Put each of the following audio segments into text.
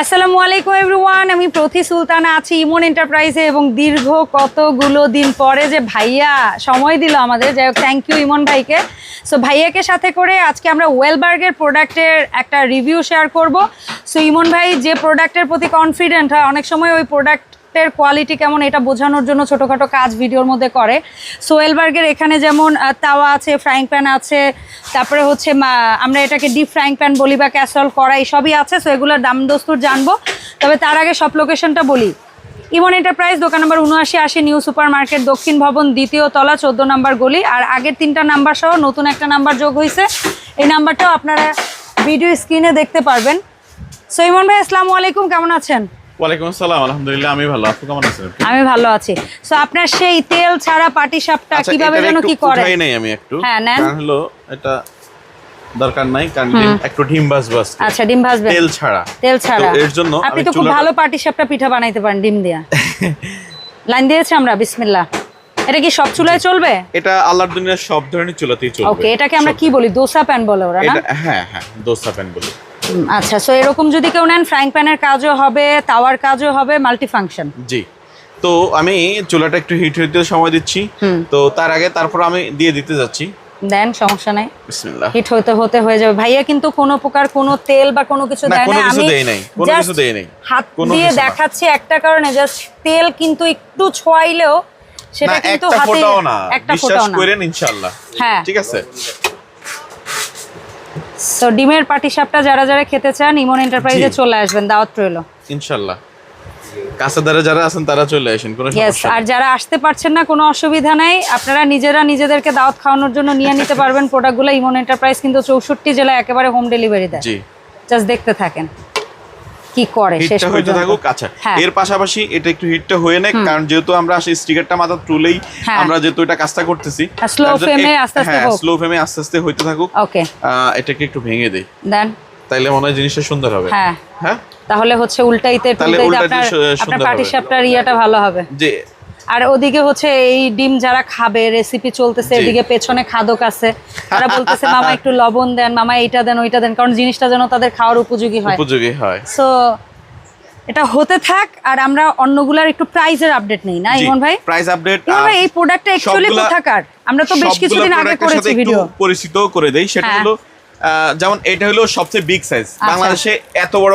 আসসালামু আলাইকুম এভরিওয়ান আমি প্রতি সুলতানা আছি ইমন এন্টারপ্রাইজে এবং দীর্ঘ কতগুলো দিন পরে যে ভাইয়া সময় দিল আমাদের, যাই হোক থ্যাংক ইউ ইমন ভাইকে। সো ভাইয়াকে সাথে করে আজকে আমরা ওয়েলবার্গের প্রোডাক্টের একটা রিভিউ শেয়ার করব। সো ইমন ভাই, যে প্রোডাক্টের প্রতি কনফিডেন্ট হয়, অনেক সময় ওই প্রোডাক্ট এর কোয়ালিটি কেমন এটা বোঝানোর জন্য ছোটোখাটো কাজ ভিডিওর মধ্যে করে। সোয়েলবার্গের এখানে যেমন তাওয়া আছে ফ্রাইং প্যান আছে, তারপরে হচ্ছে আমরা এটাকে ডিপ ফ্রাইং প্যান বলি বা ক্যাসরল কড়াই সবই আছে সো এগুলোর দাম দস্তুর জানব। তবে তার আগে সব লোকেশনটা বলি। ইমন এন্টারপ্রাইজ দোকান নম্বর উনআশি আশি নিউ সুপার মার্কেট দক্ষিণ ভবন, দ্বিতীয় তলা, চোদ্দ নম্বর গলি। আর আগের তিনটা নাম্বার সহ নতুন একটা নাম্বার যোগ হয়েছে এই নাম্বারটাও আপনারা ভিডিও স্ক্রিনে দেখতে পারবেন। সো ইমন ভাই, আসসালামু আলাইকুম, কেমন আছেন? ওয়ালাইকুম আসসালাম আলহামদুলিল্লাহ আমি ভালো। আপনি কেমন আছেন? আমি ভালো আছি। সো আপনার সেই তেল ছাড়া পাটি সাপটা আচ্ছা, কীভাবে যেন কি করে? নাই আমি একটু। হ্যাঁ, নেন। হলো এটা দরকার নাই কারণ একটু ডিম বাস বাস আচ্ছা ডিম ভাজবেন। তেল ছাড়া। তেল ছাড়া। এর জন্য আপনি তো খুব ভালো পাটি সাপটা পিঠা বানাইতে পারেন ডিম দিয়া। লাইন দিয়েছি আমরা বিসমিল্লাহ। এটা কি সব চুলায় চলবে? এটা আল্লাহর দুনিয়ার সব ধরনের চুলাতেই চলবে। ওকে এটাকে আমরা কি বলি? দোসা প্যান বলে ওরা না? হ্যাঁ হ্যাঁ দোসা প্যান বলি। আচ্ছা সো এরকম যদি কেউ নেন ফ্রাইং প্যানের কাজও হবে তাওয়ার কাজও হবে মাল্টি ফাংশন জি। তো আমি চুলাটা একটু হিট হইতে সময় দিচ্ছি। তো তার আগে তারপর আমি দিয়ে দিতে যাচ্ছি। দেন সমস্যা নাই। বিসমিল্লাহ। হিট হতে হতে হয়ে যাবে। ভাইয়া কিন্তু কোনো প্রকার কোনো তেল বা কোনো কিছু দেয় কোনো না কিছু আমি দেই নাই, কোনো কিছু দেই নাই। হাত দিয়ে দেখাচ্ছি একটা কারণে জাস্ট তেল কিন্তু একটু ছোঁয়াইলেও সেটা কিন্তু একটা হাতে ফোটাও না বিশ্বাস করেন ইনশাআল্লাহ। হ্যাঁ। ঠিক আছে? তো ডিমের পাটি সাপটা যারা যারা খেতে চান ইমন এন্টারপ্রাইজে চলে আসবেন দাওয়াত রইল। ইনশাআল্লাহ কাছাদারে যারা আছেন তারা চলে আসেন কোনো সমস্যা আর যারা আসতে পারছেন না কোনো অসুবিধা নাই। আপনারা নিজেরা নিজেদেরকে দাওয়াত খাওয়ানোর জন্য নিয়ে নিতে পারবেন। প্রোডাক্টগুলো ইমন এন্টারপ্রাইজ কিন্তু চৌষট্টি জেলায় একেবারে হোম ডেলিভারি দেয়। জি। জাস্ট দেখতে থাকেন। কি করে শেষ হিটটা হইতে থাকুক আচ্ছা হ্যাঁ। এর পাশাপাশি এটা একটু হিটটা হয়ে নেক কারণ যেহেতু আমরা সেই স্টিকারটা মাথা তুলেই হ্যাঁ। আমরা যেহেতু এটা কাজটা করতেছি স্লো ফ্লেমে আস্তে আস্তে হোক। স্লো ফ্লেমে আস্তে আস্তে হইতে থাকুক। ওকে। এটাকে একটু ভেঙে দেই। দেন। তাইলে মনে হয় জিনিসটা সুন্দর হবে। হ্যাঁ। হ্যাঁ? তাহলে হচ্ছে উল্টাইতে উল্টাইতে আপনার আপনার পার্টি পাটি সাপটার ইয়েটা ভালো হবে। যে আর ওদিকে হচ্ছে এই ডিম যারা খাবে রেসিপি চলতেছে। এদিকে পেছনে খাদক আছে। তারা বলতেছে মামা একটু লবণ দেন মামা এইটা দেন ওইটা দেন। কারণ জিনিসটা যেন তাদের খাওয়ার উপযোগী হয়। উপযোগী হয়। সো এটা হতে থাক আর আমরা অন্যগুলার একটু প্রাইজের আপডেট নেই না ইমন ভাই? প্রাইস আপডেট ভাই এই প্রোডাক্টটা অ্যাকচুয়ালি কোথাকার? আমরা তো বেশ কিছুদিন আগে করেছি ভিডিও পরিচিত করে দেই। সেটা হ্যাঁ। হলো যেমন এটা হলো সবচেয়ে বিগ সাইজ বাংলাদেশে এত বড়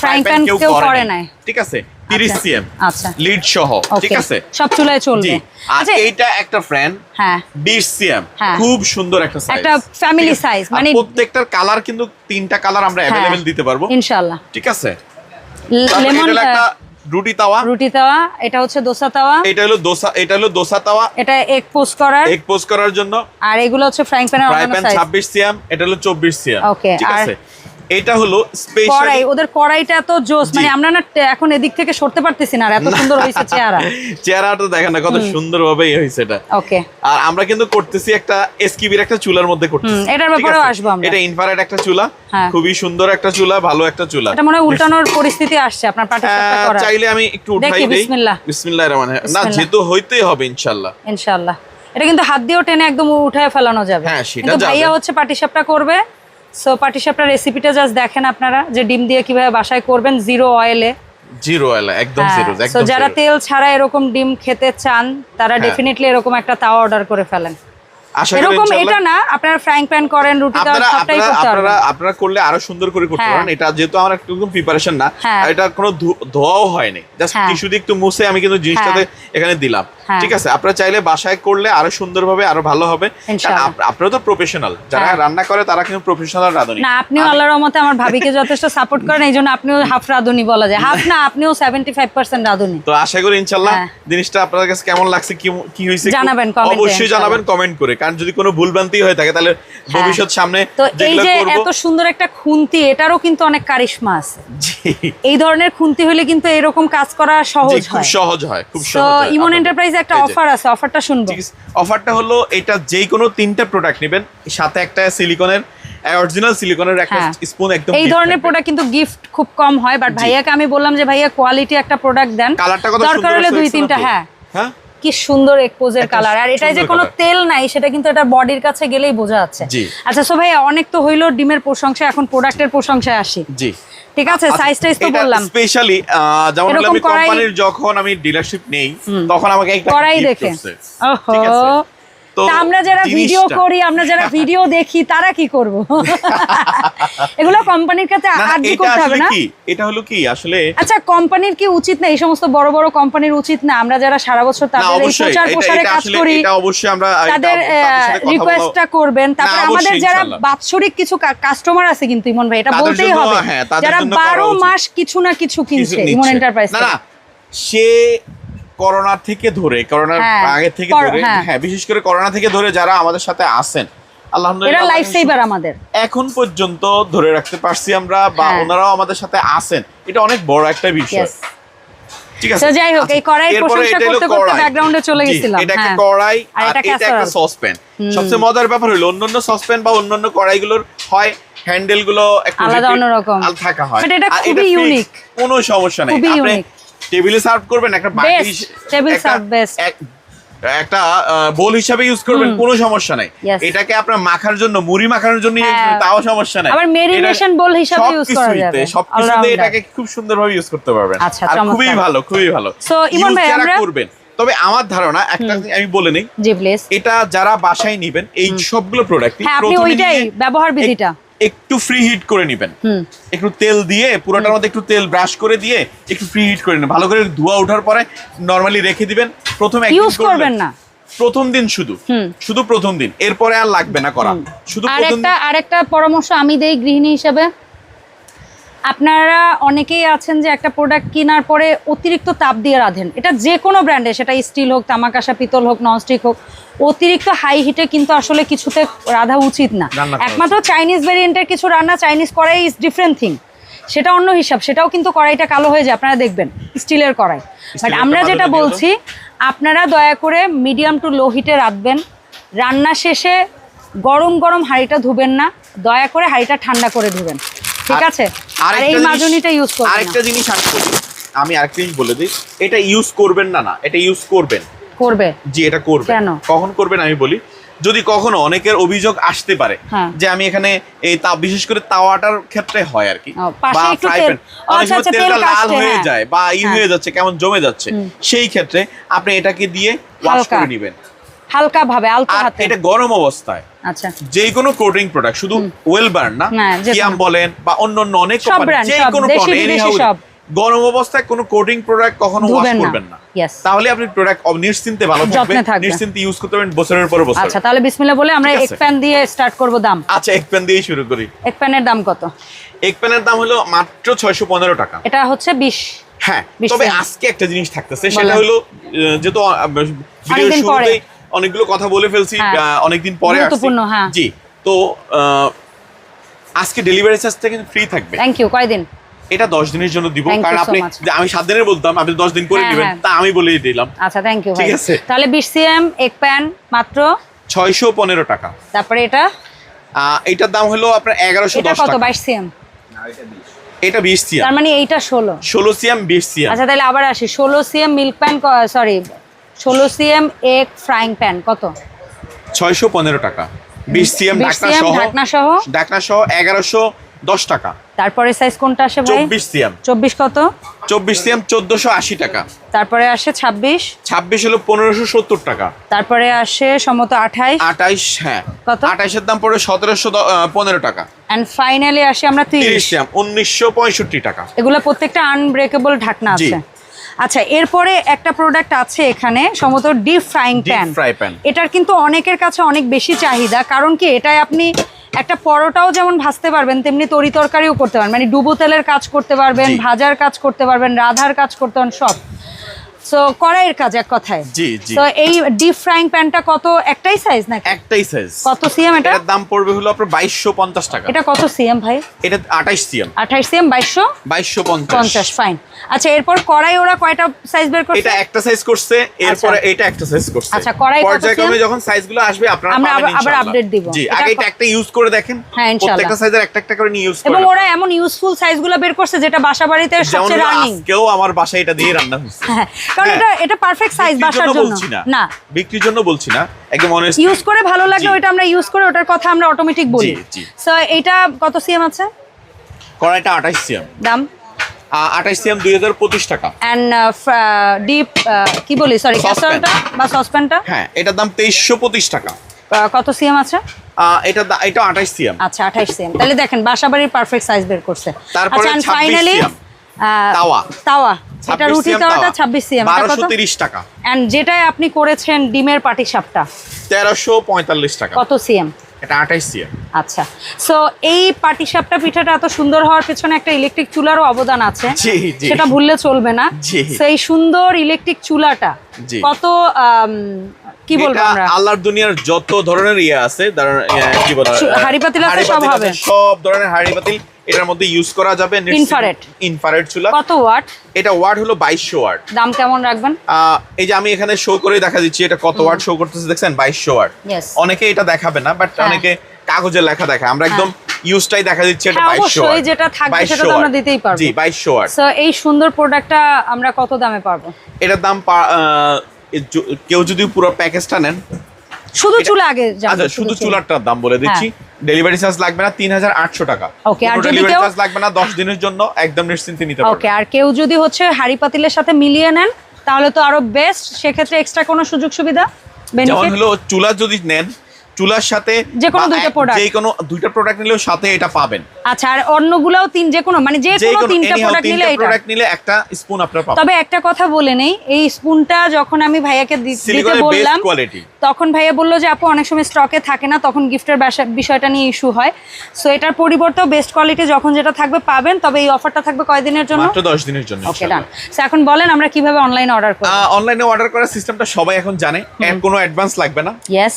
ফ্রাই প্যান কেউ করে নাই। ঠিক আছে? 30 আচ্ছা। সিএম আচ্ছা লিড সহ ঠিক ওকে আছে সব চুলায় জি চলবে আর আচ্ছা এইটা একটা ফ্যান হ্যাঁ 20 সিএম হ্যাঁ। খুব সুন্দর একটা সাইজ একটা family size, মানে- প্রত্যেকটার কালার কিন্তু তিনটা কালার আমরা হ্যাঁ। अवेलेबल দিতে পারবো ইনশাআল্লাহ ঠিক আছে তারপর লেমন এটা হলো একটা রুটি তাওয়া রুটি তাওয়া এটা হচ্ছে দোসা তাওয়া এটা হলো দোসা এটা হলো দোসা তাওয়া এটা এগ পোস্ট করার এগ পোস্ট করার জন্য আর এগুলো হচ্ছে ফ্রাইং প্যানের ফ্রাই অন্যান্য প্যান সাইজ 26 সিএম এটা হলো 24 সিএম Okay, ঠিক আর- আছে এটা হলো স্পেশাল কড়াই ওদের কড়াইটা তো জোস মানে আমরা না এখন এদিক থেকে সরতে পারতেছি না আর এত সুন্দর হয়েছে চেহারা। চেহারাটা দেখেন না কত সুন্দর ভাবে হয়েছে এটা। ওকে। আর আমরা কিন্তু করতেছি একটা এসকিবির একটা চুলার মধ্যে করতেছি এটার ব্যাপারেও আসব আমরা। এটা ইনফ্রারেড একটা চুলা হ্যাঁ। খুবই সুন্দর একটা চুলা ভালো একটা চুলা। এটা মনে হয় উল্টানোর পরিস্থিতি আসছে আপনার পাটি সাপটা আহ, করার। চাইলে আমি একটু উঠাই দেই। বিসমিল্লাহ। বিসমিল্লাহির রহমানির রহিম। না। যেহেতু হইতেই হবে ইনশাআল্লাহ ইনশাআল্লাহ এটা কিন্তু হাত দিয়েও টেনে একদম উঠায় ফেলানো যাবে। হ্যাঁ, সেটা কিন্তু ভাইয়া হচ্ছে পাটিসাপটা করবে। সো পাটিসাপটা রেসিপিটা জাস্ট দেখেন আপনারা যে ডিম দিয়ে কীভাবে বাসায় করবেন জিরো অয়েলে জিরো এলা একদম জিরো সো যারা তেল ছাড়া এরকম ডিম খেতে চান তারা হ্যাঁ। ডেফিনেটলি এরকম একটা তাওয়া অর্ডার করে ফেলেন এরকম এটা না আপনারা ফ্রাইং প্যান করেন রুটি আপনারা সবটাই করতে আপনারা আপনারা করলে আরও সুন্দর করে করতে হ্যাঁ। পারেন এটা যেহেতু আমার একটু প্রিপারেশন না হ্যাঁ। এটা কোনো ধোয়াও হয়নি জাস্ট হ্যাঁ। টিস্যু দিয়ে একটু মুছে আমি কিন্তু জিনিসটাতে এখানে দিলাম হ্যাঁ। ঠিক আছে আপনারা চাইলে বাসায় করলে আরও সুন্দরভাবে আরও ভালো হবে। আপনারা তো প্রফেশনাল যারা হ্যাঁ। রান্না করে তারা কিন্তু প্রফেশনাল রাঁধুনি। না আপনিও আল্লাহর রহমতে আমার ভাবিকে যথেষ্ট সাপোর্ট করেন এই জন্য আপনিও হাফ রাঁধুনি বলা যায়। হাফ না আপনিও সেভেন্টি ফাইভ পার্সেন্ট রাঁধুনি। তো আশা করি ইনশাল্লাহ হ্যাঁ। জিনিসটা আপনাদের কাছে কেমন লাগছে কি কি হয়েছে জানাবেন এ, অবশ্যই জানাবেন কমেন্ট করে। কারণ যদি কোনো ভুলভ্রান্তি হয়ে থাকে তাহলে ভবিষ্যৎ সামনে তো এই যে এত সুন্দর একটা খুন্তি এটারও কিন্তু অনেক কারিশমা আছে। এই ধরনের খুন্তি হলে কিন্তু এরকম কাজ করা সহজ খুব হয়। সহজ হয় খুব সহজ হয়। ইমন। এন্টারপ্রাইজে একটা অফার আছে অফারটা শুনব। অফারটা হলো এটা যেই কোনো তিনটা প্রোডাক্ট নেবেন। সাথে একটা সিলিকনের অরিজিনাল সিলিকনের একটা হ্যাঁ। স্পুন একদম এই ধরনের প্রোডাক্ট কিন্তু গিফট খুব কম হয় বাট ভাইয়াকে আমি বললাম যে ভাইয়া কোয়ালিটি একটা প্রোডাক্ট দেন। কালারটা কত দরকার সুন্দর হলে দুই তিনটা হ্যাঁ। হ্যাঁ? কি সুন্দর এক্সপোজের কালার আর এটাই যে কোনো তেল নাই সেটা কিন্তু এটা বডির কাছে গেলেই বোঝা যাচ্ছে। আচ্ছা সো ভাইয়া অনেক তো হইল ডিমের প্রশংসা এখন প্রোডাক্টের প্রশংসায় আসি। জি। ঠিক আছে সাইজ টাইজ তো বললাম। স্পেশালি যেমন আমি কোম্পানির যখন আমি ডিলারশিপ নেই তখন আমাকে একটা করাই দেখে। ওহো। আমরা যারা ভিডিও করি আমরা যারা ভিডিও দেখি তারা কি করব? এগুলো কোম্পানির কাছে আর্জি করতে হবে না? এটা হলো কি? আসলে আচ্ছা কোম্পানির কি উচিত না? এই সমস্ত বড় বড় কোম্পানির উচিত না? আমরা যারা সারা বছর তাদের এই প্রচার প্রসারে কাজ করি এটা অবশ্যই আমরা তাদের রিকোয়েস্টটা করবেন। তারপরে আমাদের যারা বাৎসরিক কিছু কাস্টমার আছে কিন্তু ইমন ভাই এটা বলতেই হবে। হ্যাঁ, যারা জন্য করা বারো উচিত। মাস কিছু না কিছু কিছু কিনছে ইমন এন্টারপ্রাইজ না না সে করোনা থেকে ধরে করোনার হ্যাঁ, আগে থেকে ধরে হ্যাঁ। হ্যাঁ বিশেষ করে করোনা থেকে ধরে যারা আমাদের সাথে আছেন এরা আলহামদুলিল্লাহ লাইফ সেভার আমাদের এখন পর্যন্ত ধরে রাখতে পারছি আমরা বা হ্যাঁ। ওনারাও আমাদের সাথে আছেন এটা অনেক বড় একটা বিষয় ঠিক আছে যাই হোক, এই কড়াই প্রশংসা এটা করতে করতে কড়াই। চলে গেছিলাম, এটা একটা। কড়াই আর এটা একটা সসপ্যান সবচেয়ে মজার ব্যাপার হলো অন্যান্য সসপ্যান বা অন্যান্য কড়াইগুলোর হয় হ্যান্ডেলগুলো একটু আলাদা অন্যরকম। থাকা হয় But এটা খুবই fixed, কোনো সমস্যা নেই আপনি। টেবিলে সার্ভ করবেন একটা বাটি Best, হিসে- table একটা- বোল হিসাবে ইউজ করবেন কোনো সমস্যা নাই। এটাকে আপনার মাখার জন্য মুড়ি মাখানোর জন্য হ্যাঁ। তাও সমস্যা নাই। আবার এটা bowl হিসাবে use করা যাবে। সবকিছুতে। এটাকে খুব সুন্দরভাবে ইউজ করতে পারবেন। আচ্ছা, আর খুবই ভালো খুবই ভালো। So, ইমন ভাই, আমরা- করবেন তবে আমার ধারণা একটা আমি বলে নেই জি প্লিজ এটা যারা বাসায় নিবেন এই সবগুলো প্রোডাক্ট হ্যাঁ আপনি ওইটাই ব্যবহার বিধিটা একটু ফ্রি হিট করে নেবেন। একটু তেল দিয়ে পুরোটার মধ্যে একটু তেল ব্রাশ করে দিয়ে একটু ফ্রি হিট করে নেবেন। ভালো করে ধোয়া ওঠার পরে নর্মালি রেখে দিবেন। প্রথমে ইউজ করবেন। না। প্রথম দিন শুধু। শুধু প্রথম দিন। এরপরে আর লাগবে না করা। শুধু আরেকটা আরেকটা পরামর্শ আমি দেই গৃহিণী হিসেবে। আপনারা অনেকেই আছেন যে একটা প্রোডাক্ট কেনার পরে অতিরিক্ত তাপ দিয়ে রাধেন। এটা যে কোনো ব্র্যান্ডে সেটা স্টিল হোক তামাকাশা পিতল হোক ননস্টিক হোক অতিরিক্ত হাই হিটে কিন্তু আসলে কিছুতে রাধা উচিত না। একমাত্র চাইনিজ ভেরিয়েন্টের কিছু রান্না চাইনিজ কড়াই ইজ ডিফারেন্ট থিং সেটা অন্য হিসাব সেটাও কিন্তু কড়াইটা কালো হয়ে যায় আপনারা দেখবেন স্টিলের কড়াই। বাট আমরা যেটা। বলছি আপনারা দয়া করে মিডিয়াম টু লো হিটে রাখবেন রান্না শেষে গরম গরম হাঁড়িটা ধুবেন না দয়া করে হাঁড়িটা ঠান্ডা করে ধুবেন। ঠিক আছে? আর এই মাজুনিটা ইউজ করবেন আরেকটা জিনিস আমি বলি আমি আরেকটা জিনিস বলে দিই। এটা ইউজ করবেন না না। এটা ইউজ করবেন। করবে? জি এটা করবেন। কেন? কখন করবেন আমি বলি? যদি কখনো অনেকের অভিযোগ আসতে পারে হ্যাঁ। যে আমি এখানে এই তা বিশেষ করে তাওয়াটার ক্ষেত্রে হয় আর কি বা ফ্রাই প্যান। আচ্ছা, আচ্ছা, তেল তেলটা লাল হয়ে হ্যাঁ। যায় বা ই হ্যাঁ। হয়ে। যাচ্ছে কেমন জমে যাচ্ছে। সেই ক্ষেত্রে আপনি এটাকে দিয়ে ওয়াশ করে নেবেন। হালকা ভাবে আলতো হাতে। এটা গরম অবস্থায়। আচ্ছা। যে কোনো কোটিং প্রোডাক্ট শুধু ওয়েল বার্ন না হ্যাঁ, কিয়াম বলেন বা অন্য অন্য অনেক কোম্পানি যে কোনো সব। গরম অবস্থায় কোনো কোটিং প্রোডাক্ট কখনো ওয়াশ করবেন না। তাহলে আপনি প্রোডাক্ট নিশ্চিন্তে ভালো থাকবে। নিশ্চিন্তে ইউজ করতে পারবেন বছরের পর বছর। আচ্ছা তাহলে বিসমিল্লাহ বলে আমরা এক প্যান দিয়ে স্টার্ট করব দাম। আচ্ছা এক প্যান দিয়েই শুরু করি। এক প্যানের দাম কত? এক প্যানের দাম হলো মাত্র ছয়শো পনেরো টাকা। এটা হচ্ছে বিশ। হ্যাঁ তবে আজকে একটা জিনিস থাকতেছে সেটা হলো যেহেতু ভিডিও শুরুতেই অনেকগুলো কথা বলে ফেলছি হ্যাঁ। অনেকদিন পরে হ্যাঁ। জি তো আহ, আজকে ডেলিভারি চার্জ থেকে কিন্তু ফ্রি থাকবে। থ্যাংক ইউ কয়দিন? এটা দশ দিনের জন্য দিব কারণ আপনি আমি সাত দিনের বলতাম আপনি দশ দিন করে দিবেন হ্যাঁ। তা আমি বলে দিলাম। আচ্ছা থ্যাংক ইউ ঠিক আছে। তাহলে বিশ সিএম এক প্যান মাত্র? ছয়শো পনেরো টাকা। তারপরে এটা? আহ, এটার দাম হলো আপনার এগারোশো এটা দশ কত টাকা। বাইশ সিএম? এটা বিশ। সিয়াম তার মানে এইটা ষোলো। ষোলো সিয়াম বিশ সিয়াম আচ্ছা তাহলে আবার আসি। ষোলো সিএম মিল্ক প্যান সরি ষোলো সিএম এক ফ্রাইং প্যান কত? ছয়শো পনেরো টাকা। বিশ সিএম 20 ঢাকনা সহ ঢাকনা সহ? এগারোশো দশ টাকা। তারপরে সাইজ কোনটা আসে ভাই? চব্বিশ সিএম। চব্বিশ কত? চব্বিশ সিএম চোদ্দশো আশি টাকা। তারপরে আসে ছাব্বিশ। ছাব্বিশ হলো পনেরোশো সত্তর টাকা। তারপরে আসে সম্মত আঠাইশ। আঠাইশ হ্যাঁ। কত? আঠাইশের দাম পড়ে সতেরোশো পনেরো টাকা। অ্যান্ড ফাইনালি আসে আমরা তিরিশ। সিএম উনিশশো পঁয়ষট্টি টাকা। এগুলো প্রত্যেকটা আনব্রেকেবল ঢাকনা আছে। আচ্ছা এরপরে একটা প্রোডাক্ট আছে এখানে সম্ভবত deep frying pan fry pan এটার কিন্তু অনেকের কাছে অনেক বেশি চাহিদা কারণ কি এটাই আপনি একটা পরোটাও যেমন ভাজতে পারবেন তেমনি তরি তরকারিও করতে পারবেন। মানে ডুবো তেলের কাজ করতে পারবেন ভাজার কাজ করতে পারবেন রাধার কাজ করতে পারবেন সব। সো কড়াইয়ের কাজ এক কথায়। জি, জি। তো এই ডিপ ফ্রাইং প্যানটা কত একটাই সাইজ নাকি? একটাই সাইজ কত সিএম এটা? এটার দাম পড়বে হলো আপনার বাইশশো পঞ্চাশ টাকা। এটা কত সিএম ভাই? এটা আঠাইশ সিএম আঠাইশ সিএম বাইশশো? বাইশশো পঞ্চাশ। পঞ্চাশ ফাইন আচ্ছা এরপর কড়াই ওরা কয়টা সাইজ বের করছে? এটা একটা সাইজ করছে এরপরে এটা একটা সাইজ করছে। আচ্ছা, কড়াই পর্যায়ক্রমে? যখন সাইজগুলো আসবে আপনারা আমরা আবার- update দিব। জি আগে এটা একটা ইউজ করে দেখেন। হ্যাঁ, ইনশাআল্লাহ। প্রত্যেকটা সাইজের একটা একটা করে নিয়ে ইউজ এবং ওরা এমন ইউজফুল সাইজগুলো বের করছে যেটা বাসা বাড়িতে যেমন সবচেয়ে রানিং আজকেও আমার বাসায় এটা দিয়ে রান্না হচ্ছে কারণ হ্যাঁ। এটা এটা পারফেক্ট সাইজ বাসার জন্য না। বিক্রির জন্য বলছি না। একদম অনেস্ট ইউজ করে ভালো লাগলে জি। ওটা আমরা ইউজ করে ওটার কথা আমরা অটোমেটিক বলি। সো এটা কত সিএম আছে? কড়াইটা আঠাশ সিএম দাম? আঠাশ সিএম দুই হাজার পঁচিশ টাকা। অ্যান্ড ডিপ কি বলি? সরি. ক্যাসরলটা বা সসপ্যানটা হ্যাঁ এটার দাম তেইশশো পঁচিশ টাকা। কত সিএম আছে? এটা সিএম আচ্ছা আঠাইশ সিএম তাহলে দেখেন বাসাবাড়ির পারফেক্ট সাইজ বের করছে। তারপরে আচ্ছা ফাইনালি তাওয়া। তাওয়া। এটা রুটি তাওয়াটা ছাব্বিশ সিএম এটা বারোশো কত তিরিশ টাকা। অ্যান্ড যেটাই আপনি করেছেন ডিমের পাটি সাপটা তেরোশো পঁয়তাল্লিশ টাকা। কত সিএম? এটা আঠাশ সিএম। আচ্ছা। সো এই পাটিসাপটা পিঠাটা এত সুন্দর হওয়ার পেছনে একটা ইলেকট্রিক চুলারও অবদান আছে। জি, জি। সেটা ভুললে চলবে না। সেই সুন্দর ইলেকট্রিক চুলাটা কত কি বলব আমরা? আল্লাহর দুনিয়ার যত ধরনের ইয়ে আছে ইয়ে, কি বলা হাঁড়ি পাতিল আছে, সব হবে। সব ধরনের হাড়ি পাতিল এটার মধ্যে ইউজ করা যাবে Infrared। ইনফারেট চুলা। কত ওয়াট এটা ওয়াট হলো বাইশশো ওয়াট দাম কেমন রাখবেন? এই যে আমি এখানে শো করে দেখা দিচ্ছি এটা কত ওয়াট শো করতেছে দেখছেন? বাইশশো ওয়াট Yes. অনেকে এটা দেখাবে না বাট হ্যাঁ। অনেকে কাগজে লেখা দেখায় আমরা একদম ইউজটাই দেখা দিচ্ছি এটা হ্যাঁ, বাইশশো অবশ্যই, যেটা থাকবে সেটা তো আমরা দিতেই পারব। জি বাইশশো ওয়াট সো এই সুন্দর প্রোডাক্টটা আমরা কত দামে পারব এটার দাম কেউ যদি পুরো প্যাকেজটা নেন শুধু চুলা আগে আচ্ছা শুধু চুলারটার চুলাটার দাম বলে দিচ্ছি। ডেলিভারি চার্জ লাগবে না তিন হাজার আটশো টাকা। ওকে আর যদি ডেলিভারি কেউ- চার্জ লাগবে না দশ দিনের জন্য একদম নিশ্চিন্তে নিতে পারবে। ওকে আর কেউ যদি হচ্ছে হাড়ি পাতিলের সাথে মিলিয়ে নেন তাহলে তো আরও বেস্ট সেক্ষেত্রে এক্সট্রা কোনো সুযোগ সুবিধা যেমন হলো চুলা যদি নেন চুলার সাথে যে কোনো দুইটা product। যে কোনো দুইটা প্রোডাক্ট নিলেও সাথে এটা পাবেন। আচ্ছা আর অন্যগুলোও তিন যে কোনো মানে যে কোনো তিনটা প্রোডাক্ট নিলে এটা। প্রোডাক্ট নিলে একটা স্পুন আপনার পাবেন। তবে একটা কথা বলে নেই এই স্পুনটা যখন আমি ভাইয়াকে দিতে বললাম তখন ভাইয়া বলল যে আপু অনেক সময় স্টকে থাকে না তখন গিফটের বিষয়টা নিয়ে ইস্যু হয়। সো এটার পরিবর্তেও বেস্ট কোয়ালিটি যখন যেটা থাকবে পাবেন তবে এই অফারটা থাকবে কয়দিনের জন্য? মাত্র দশ দিনের জন্য ওকে ডান সো এখন বলেন আমরা কীভাবে অনলাইন অর্ডার করব। অনলাইনে অর্ডার করার সিস্টেমটা সবাই এখন জানে। এর কোনো অ্যাডভান্স লাগবে না। ইয়েস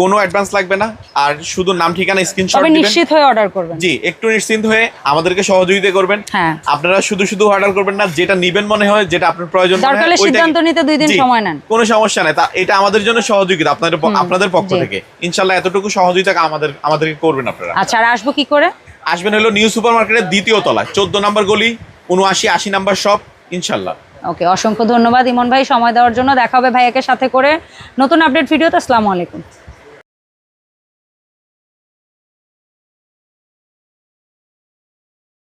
কোনো অ্যাডভান্স লাগবে না আর শুধু নাম ঠিকানা স্ক্রিনশট দিবেন। নিশ্চিত হয়ে অর্ডার করবেন। জি একটু নিশ্চিন্ত হয়ে আমাদেরকে সহযোগিতা করবেন। হ্যাঁ। আপনারা শুধু শুধু অর্ডার করবেন না যেটা নিবেন মনে হয় যেটা আপনার প্রয়োজন মনে হয় সিদ্ধান্ত নিতে দুই দিন সময় নেন। কোনো সমস্যা নাই। তা এটা আমাদের জন্য সহযোগিতা আপনাদের আপনাদের পক্ষ থেকে। ইনশাল্লাহ এতটুকু সহযোগিতা আমাদের আমাদেরকে করবেন আপনারা। আচ্ছা আর আসব কি করে? আসবেন হলো নিউ সুপার মার্কেটের দ্বিতীয় তলা চোদ্দ নম্বর গলি উনআশি আশি নম্বর শপ ইনশাল্লাহ। ওকে অসংখ্য ধন্যবাদ ইমন ভাই সময় দেওয়ার জন্য। দেখা হবে ভাইয়াকে সাথে করে। নতুন আপডেট ভিডিওতে আসসালামু আলাইকুম।